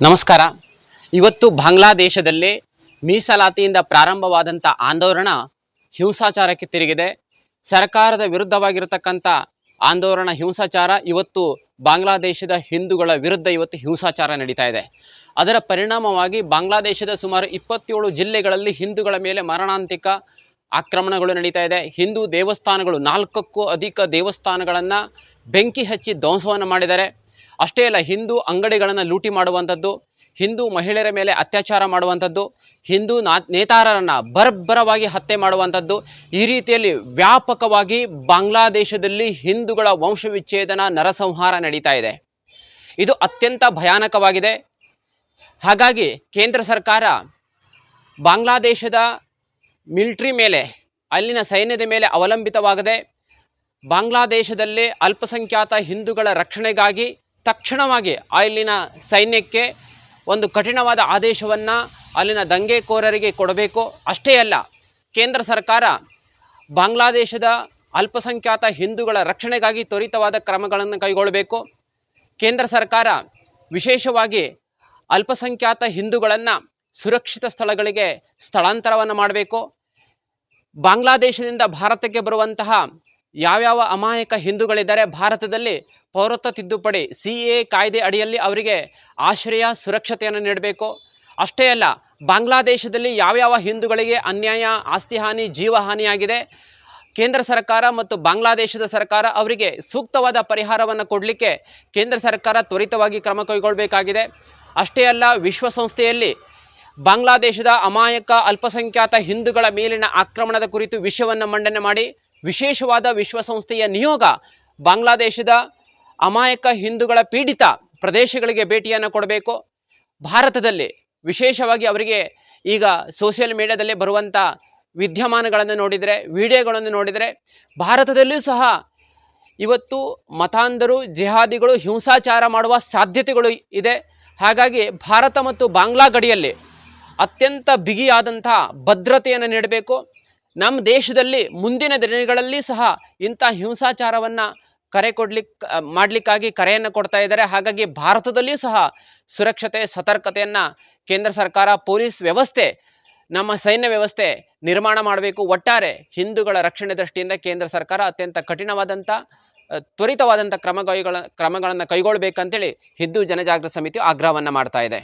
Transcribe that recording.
ನಮಸ್ಕಾರ. ಇವತ್ತು ಬಾಂಗ್ಲಾದೇಶದಲ್ಲಿ ಮೀಸಲಾತಿಯಿಂದ ಪ್ರಾರಂಭವಾದಂಥ ಆಂದೋಲನ ಹಿಂಸಾಚಾರಕ್ಕೆ ತಿರುಗಿದೆ. ಸರ್ಕಾರದ ವಿರುದ್ಧವಾಗಿರತಕ್ಕಂಥ ಆಂದೋಲನ ಹಿಂಸಾಚಾರ ಇವತ್ತು ಬಾಂಗ್ಲಾದೇಶದ ಹಿಂದೂಗಳ ವಿರುದ್ಧ ಇವತ್ತು ಹಿಂಸಾಚಾರ ನಡೀತಾ ಇದೆ. ಅದರ ಪರಿಣಾಮವಾಗಿ ಬಾಂಗ್ಲಾದೇಶದ ಸುಮಾರು ಇಪ್ಪತ್ತೇಳು ಜಿಲ್ಲೆಗಳಲ್ಲಿ ಹಿಂದೂಗಳ ಮೇಲೆ ಮರಣಾಂತಿಕ ಆಕ್ರಮಣಗಳು ನಡೀತಾ ಇದೆ. ಹಿಂದೂ ದೇವಸ್ಥಾನಗಳು ನಾಲ್ಕಕ್ಕೂ ಅಧಿಕ ದೇವಸ್ಥಾನಗಳನ್ನು ಬೆಂಕಿ ಹಚ್ಚಿ ಧ್ವಂಸವನ್ನು ಮಾಡಿದ್ದಾರೆ. ಅಷ್ಟೇ ಅಲ್ಲ, ಹಿಂದೂ ಅಂಗಡಿಗಳನ್ನು ಲೂಟಿ ಮಾಡುವಂಥದ್ದು, ಹಿಂದೂ ಮಹಿಳೆಯರ ಮೇಲೆ ಅತ್ಯಾಚಾರ ಮಾಡುವಂಥದ್ದು, ಹಿಂದೂ ನಾ, ನೇತಾರರನ್ನು ಬರ್ಬರವಾಗಿ ಹತ್ಯೆ ಮಾಡುವಂಥದ್ದು, ಈ ರೀತಿಯಲ್ಲಿ ವ್ಯಾಪಕವಾಗಿ ಬಾಂಗ್ಲಾದೇಶದಲ್ಲಿ ಹಿಂದೂಗಳ ವಂಶವಿಚ್ಛೇದನ ನರಸಂಹಾರ ನಡೀತಾ ಇದೆ. ಇದು ಅತ್ಯಂತ ಭಯಾನಕವಾಗಿದೆ. ಹಾಗಾಗಿ ಕೇಂದ್ರ ಸರ್ಕಾರ ಬಾಂಗ್ಲಾದೇಶದ ಮಿಲ್ಟ್ರಿ ಮೇಲೆ, ಅಲ್ಲಿನ ಸೈನ್ಯದ ಮೇಲೆ ಅವಲಂಬಿತವಾಗದೆ, ಬಾಂಗ್ಲಾದೇಶದಲ್ಲಿ ಅಲ್ಪಸಂಖ್ಯಾತ ಹಿಂದೂಗಳ ರಕ್ಷಣೆಗಾಗಿ ತಕ್ಷಣವಾಗಿ ಅಲ್ಲಿನ ಸೈನ್ಯಕ್ಕೆ ಒಂದು ಕಠಿಣವಾದ ಆದೇಶವನ್ನು ಅಲ್ಲಿನ ದಂಗೆಕೋರರಿಗೆ ಕೊಡಬೇಕು. ಅಷ್ಟೇ ಅಲ್ಲ, ಕೇಂದ್ರ ಸರ್ಕಾರ ಬಾಂಗ್ಲಾದೇಶದ ಅಲ್ಪಸಂಖ್ಯಾತ ಹಿಂದೂಗಳ ರಕ್ಷಣೆಗಾಗಿ ತ್ವರಿತವಾದ ಕ್ರಮಗಳನ್ನು ಕೈಗೊಳ್ಳಬೇಕು. ಕೇಂದ್ರ ಸರ್ಕಾರ ವಿಶೇಷವಾಗಿ ಅಲ್ಪಸಂಖ್ಯಾತ ಹಿಂದೂಗಳನ್ನು ಸುರಕ್ಷಿತ ಸ್ಥಳಗಳಿಗೆ ಸ್ಥಳಾಂತರವನ್ನು ಮಾಡಬೇಕು. ಬಾಂಗ್ಲಾದೇಶದಿಂದ ಭಾರತಕ್ಕೆ ಬರುವಂತಹ ಯಾವ್ಯಾವ ಅಮಾಯಕ ಹಿಂದೂಗಳಿದ್ದಾರೆ ಭಾರತದಲ್ಲಿ? ಪೌರತ್ವ ತಿದ್ದುಪಡಿ, ಸಿ ಎ ಕಾಯ್ದೆ ಅಡಿಯಲ್ಲಿ ಅವರಿಗೆ ಆಶ್ರಯ, ಸುರಕ್ಷತೆಯನ್ನು ನೀಡಬೇಕು. ಅಷ್ಟೇ ಅಲ್ಲ, ಬಾಂಗ್ಲಾದೇಶದಲ್ಲಿ ಯಾವ್ಯಾವ ಹಿಂದೂಗಳಿಗೆ ಅನ್ಯಾಯ, ಆಸ್ತಿ ಹಾನಿ, ಜೀವ ಹಾನಿಯಾಗಿದೆ? ಕೇಂದ್ರ ಸರ್ಕಾರ ಮತ್ತು ಬಾಂಗ್ಲಾದೇಶದ ಸರ್ಕಾರ ಅವರಿಗೆ ಸೂಕ್ತವಾದ ಪರಿಹಾರವನ್ನು ಕೊಡಲಿಕ್ಕೆ ಕೇಂದ್ರ ಸರ್ಕಾರ ತ್ವರಿತವಾಗಿ ಕ್ರಮ ಕೈಗೊಳ್ಳಬೇಕಾಗಿದೆ ಅಷ್ಟೇ ಅಲ್ಲ, ವಿಶ್ವಸಂಸ್ಥೆಯಲ್ಲಿ ಬಾಂಗ್ಲಾದೇಶದ ಅಮಾಯಕ, ಅಲ್ಪಸಂಖ್ಯಾತ ಹಿಂದೂಗಳ ಮೇಲಿನ ಆಕ್ರಮಣದ ಕುರಿತು ವಿಷಯವನ್ನು ಮಂಡನೆ ಮಾಡಿ ವಿಶೇಷವಾದ ವಿಶ್ವಸಂಸ್ಥೆಯ ನಿಯೋಗ ಬಾಂಗ್ಲಾದೇಶದ ಅಮಾಯಕ ಹಿಂದೂಗಳ ಪೀಡಿತ ಪ್ರದೇಶಗಳಿಗೆ ಭೇಟಿಯನ್ನು ಕೊಡಬೇಕು. ಭಾರತದಲ್ಲಿ ವಿಶೇಷವಾಗಿ ಅವರಿಗೆ ಈಗ ಸೋಷಿಯಲ್ ಮೀಡಿಯಾದಲ್ಲಿ ಬರುವಂಥ ವಿದ್ಯಮಾನಗಳನ್ನು ನೋಡಿದರೆ, ವಿಡಿಯೋಗಳನ್ನು ನೋಡಿದರೆ ಭಾರತದಲ್ಲೂ ಸಹ ಇವತ್ತು ಮತಾಂಧರು, ಜಿಹಾದಿಗಳು ಹಿಂಸಾಚಾರ ಮಾಡುವ ಸಾಧ್ಯತೆಗಳು ಇದೆ. ಹಾಗಾಗಿ ಭಾರತ ಮತ್ತು ಬಾಂಗ್ಲಾ ಗಡಿಯಲ್ಲಿ ಅತ್ಯಂತ ಬಿಗಿಯಾದಂಥ ಭದ್ರತೆಯನ್ನು ನೀಡಬೇಕು. ನಮ್ಮ ದೇಶದಲ್ಲಿ ಮುಂದಿನ ದಿನಗಳಲ್ಲಿ ಸಹ ಇಂಥ ಹಿಂಸಾಚಾರವನ್ನು ಕರೆ ಕೊಡ್ಲಿಕ್ಕೆ ಮಾಡಲಿಕ್ಕಾಗಿ ಕರೆಯನ್ನು ಕೊಡ್ತಾ ಇದ್ದಾರೆ. ಹಾಗಾಗಿ ಭಾರತದಲ್ಲಿಯೂ ಸಹ ಸುರಕ್ಷತೆ, ಸತರ್ಕತೆಯನ್ನು ಕೇಂದ್ರ ಸರ್ಕಾರ, ಪೊಲೀಸ್ ವ್ಯವಸ್ಥೆ, ನಮ್ಮ ಸೈನ್ಯ ವ್ಯವಸ್ಥೆ ನಿರ್ಮಾಣ ಮಾಡಬೇಕು. ಒಟ್ಟಾರೆ ಹಿಂದೂಗಳ ರಕ್ಷಣೆ ದೃಷ್ಟಿಯಿಂದ ಕೇಂದ್ರ ಸರ್ಕಾರ ಅತ್ಯಂತ ಕಠಿಣವಾದಂಥ ತ್ವರಿತವಾದಂಥ ಕ್ರಮ ಕೈಗಳ ಕ್ರಮಗಳನ್ನು ಕೈಗೊಳ್ಳಬೇಕಂತೇಳಿ ಹಿಂದೂ ಜನಜಾಗೃತಿ ಸಮಿತಿ ಆಗ್ರಹವನ್ನು ಮಾಡ್ತಾ ಇದೆ.